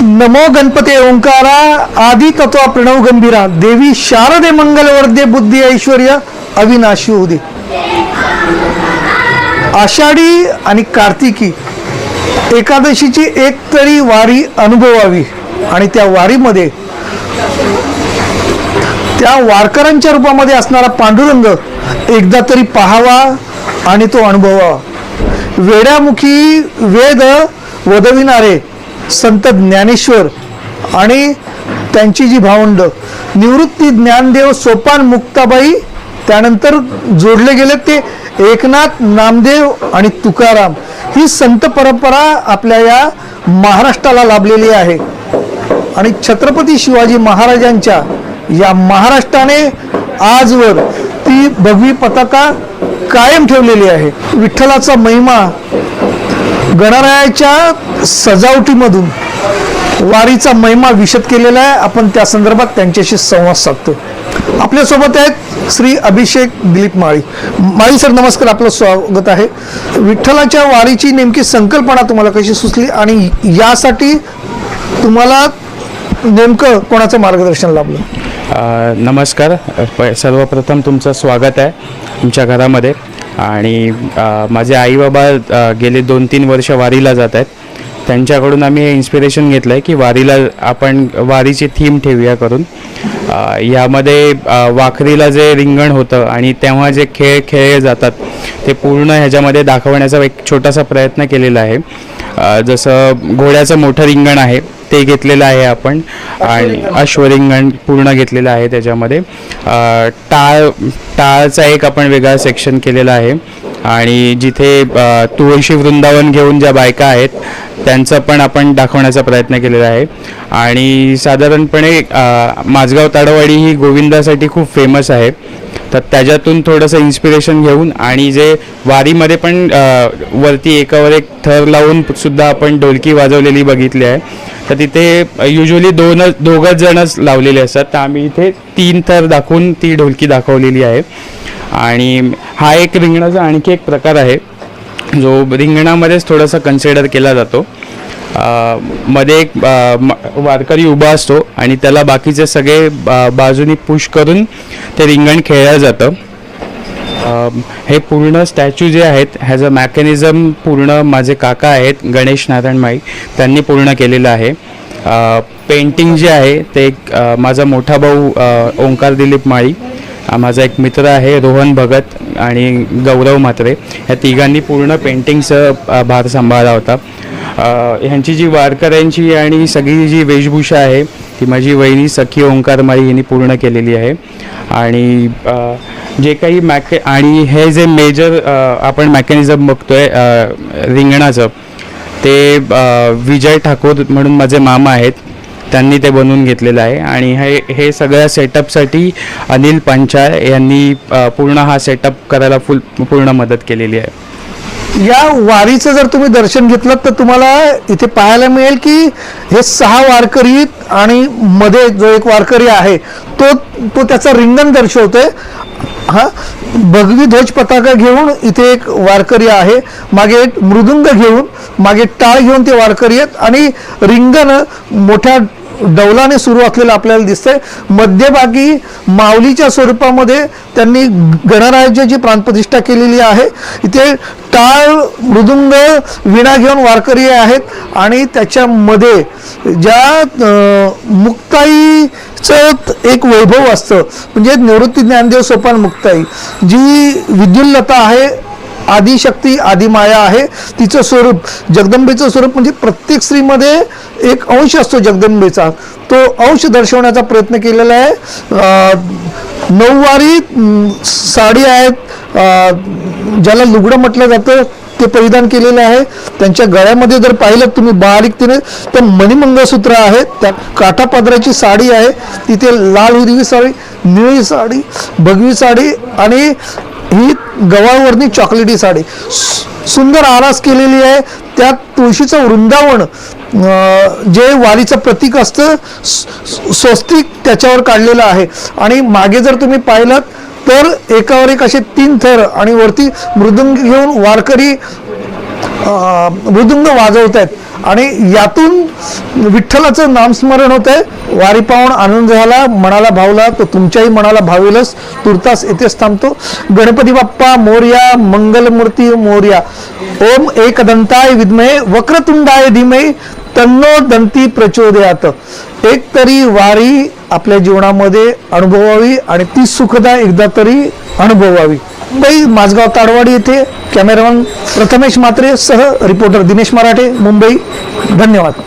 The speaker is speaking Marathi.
नमो गणपते ओंकारा आदी तत्वा प्रणव गंभीरा देवी शारदे मंगलवर्धे बुद्धी ऐश्वर्य अविनाशी उदे. आषाढी आणि कार्तिकी एकादशीची एक तरी वारी अनुभवावी आणि त्या वारीमध्ये त्या वारकऱ्यांच्या रूपामध्ये असणारा पांडुरंग एकदा तरी पाहावा आणि तो अनुभवावा. वेड्यामुखी वेद वदविणारे संत ज्ञानेश्वर आणि त्यांची जी भावंड निवृत्ती ज्ञानदेव सोपान मुक्ताबाई त्यानंतर जोडले गेले ते एकनाथ नामदेव आणि तुकाराम. ही संत परंपरा आपल्या या महाराष्ट्राला लाभलेली आहे. आणि छत्रपती शिवाजी महाराजांच्या या महाराष्ट्राने आजवर ती भगवी पताका कायम ठेवलेली आहे. विठ्ठलाचा महिमा गणरायाच्या सजावटीमधून वारीचा महिमा विशद केलेला आहे. आपण त्या संदर्भात त्यांच्याशी संवाद साधतो. आपल्यासोबत आहेत श्री अभिषेक दिलीप माळी. माळी सर नमस्कार. आपलं स्वागत आहे. विठ्ठलाच्या वारीची नेमकी संकल्पना तुम्हाला कशी सुचली? आणि यासाठी तुम्हाला नेमकं कोणाचं मार्गदर्शन लाभलं? नमस्कार. प- सर्वप्रथम तुमचं स्वागत आहे तुमच्या घरामध्ये. आणि माझे आई बाबा गेले दोन तीन वर्ष वारीला जात आहेत. त्यांच्याकडून आम्ही इन्स्पिरेशन घेतलं आहे की वारीला आपण वारीची थीम ठेवूया करून. यामध्ये वाखरीला जे रिंगण होतं आणि तेव्हा जे खेळ खेळले जातात ते पूर्ण ह्याच्यामध्ये दाखवण्याचा एक छोटासा प्रयत्न केलेला आहे. जसं घोड्याचं मोठं रिंगण आहे ते घेतलेलं आहे आपण. आणि अश्वरिंगण पूर्ण घेतलेलं आहे त्याच्यामध्ये. टाळ टाळचा एक आपण वेगळा सेक्शन केलेला आहे. आणि जिथे तुळशी वृंदावन घेऊन ज्या बायका आहेत त्यांचं पण आपण दाखवण्याचा प्रयत्न केलेला आहे. आणि साधारणपणे माझगाव ताडवाडी ही गोविंदासाठी खूप फेमस आहे. तर त्याच्यातून थोडंसं इन्स्पिरेशन घेऊन आणि जे वारीमध्ये पण वरती एकावर एक थर लावून सुद्धा आपण ढोलकी वाजवलेली बघितली आहे. तर तिथे युजली दोनच दोघंच जणच लावलेले असतात. तर आम्ही इथे तीन थर दाखवून ती ढोलकी दाखवलेली आहे. आणि हा एक रिंगणाचा आणखी एक प्रकार आहे. जो रिंगणामध्येच थोडासा कन्सिडर केला जातो. मध्ये एक म- वारकरी उभा असतो आणि त्याला बाकीचे सगळे बा- बाजूनी पुश करून ते रिंगण खेळलं जातं. हे पूर्ण स्टॅच्यू जे आहेत ह्याचं मॅकॅनिझम पूर्ण माझे काका आहेत गणेश नारायण माई त्यांनी पूर्ण केलेलं आहे. पेंटिंग जे आहे ते एक, माझा मोठा भाऊ ओंकार दिलीप माळी माझा एक मित्र आहे रोहन भगत आणि गौरव म्हात्रे. ह्या तिघांनी पूर्ण पेंटिंगचं भार सांभाळला होता. ह्यांची जी वारकऱ्यांची आणि सगळी जी वेशभूषा आहे ती माझी वहिनी सखी ओंकार माळी यांनी पूर्ण केलेली आहे. आणि जे काही मॅके आणि हे जे मेजर आपण मॅकॅनिझम बघतोय रिंगणाचं ते विजय ठाकूर म्हणून माझे मामा आहेत. त्यांनी ते बनवून घेतलेलं आहे. आणि हे हे सगळ्या सेटअपसाठी अनिल पंचाळ यांनी पूर्ण हा सेटअप करायला फुल पूर्ण मदत केलेली आहे. या वारीचं जर तुम्ही दर्शन घेतलं तर तुम्हाला इथे पाहायला मिळेल की हे सहा वारकरी आणि मध्ये जो एक वारकरी आहे तो तो त्याचा रिंगण दर्शवतोय. हा? भगवी ध्वज पताका घेऊन इथे एक वारकरी आहे. मागे एक मृदुंग घेऊन मागे टाळ घेऊन ते वारकरी आहेत. आणि रिंगण मोठ्या डौलाने सुरू असलेलं आपल्याला दिसतंय. मध्यभागी माऊलीच्या स्वरूपामध्ये त्यांनी गणराज्याची प्राणप्रतिष्ठा केलेली आहे. इथे टाळ मृदुंग विणा घेऊन वारकरी आहेत आणि त्याच्यामध्ये ज्या मुक्ताईचं एक वैभव असतं म्हणजे निवृत्ती ज्ञानदेव सोपान मुक्ताई जी विद्युल्लता आहे आदिशक्ती आदिमाया आहे. तिचं स्वरूप जगदंबेचं स्वरूप म्हणजे प्रत्येक स्त्रीमध्ये एक अंश असतो जगदंबेचा. तो अंश दर्शवण्याचा प्रयत्न केलेला आहे. नऊवारी साडी आहेत. ज्याला लुगडं म्हटलं जातं ते परिधान केलेलं आहे. त्यांच्या गळ्यामध्ये जर पाहिलं तुम्ही बारीकतेने तर मणिमंगळसूत्र आहे. त्या काठापादराची साडी आहे. तिथे लाल हिरवी साडी निळी साडी भगवी साडी आणि ही गव्हावरनी चॉकलेटी साडी. सु- सुंदर आरास केलेली आहे. त्यात तुळशीचं वृंदावन जे वारीचं प्रतीक असतं स्वस्तिक त्याच्यावर काढलेलं आहे. आणि मागे जर तुम्ही पाहिलं तर एकावर एक असे तीन थर आणि वरती मृदुंग घेऊन वारकरी मृदुंग वाजवत आहेत आणि यातून विठ्ठलाचं नामस्मरण होत आहे वारी पाहून आनंद झाला मनाला भावला तो तुमच्याही मनाला भावेलच. तुर्तास येथेच थांबतो. गणपती बाप्पा मोर्या मंगलमूर्ती मोर्या. ओम एकदंताय विद्महे वक्रतुंडाय धीमय तन्नो दंती प्रचोदयात. एक तरी वारी आपल्या जीवनामध्ये अनुभवावी आणि ती सुखदा एकदा तरी अनुभवावी. मुंबई माझगाव ताडवाडी येथे कॅमेरामन प्रथमेश मात्रे सह रिपोर्टर दिनेश मराठे मुंबई. धन्यवाद.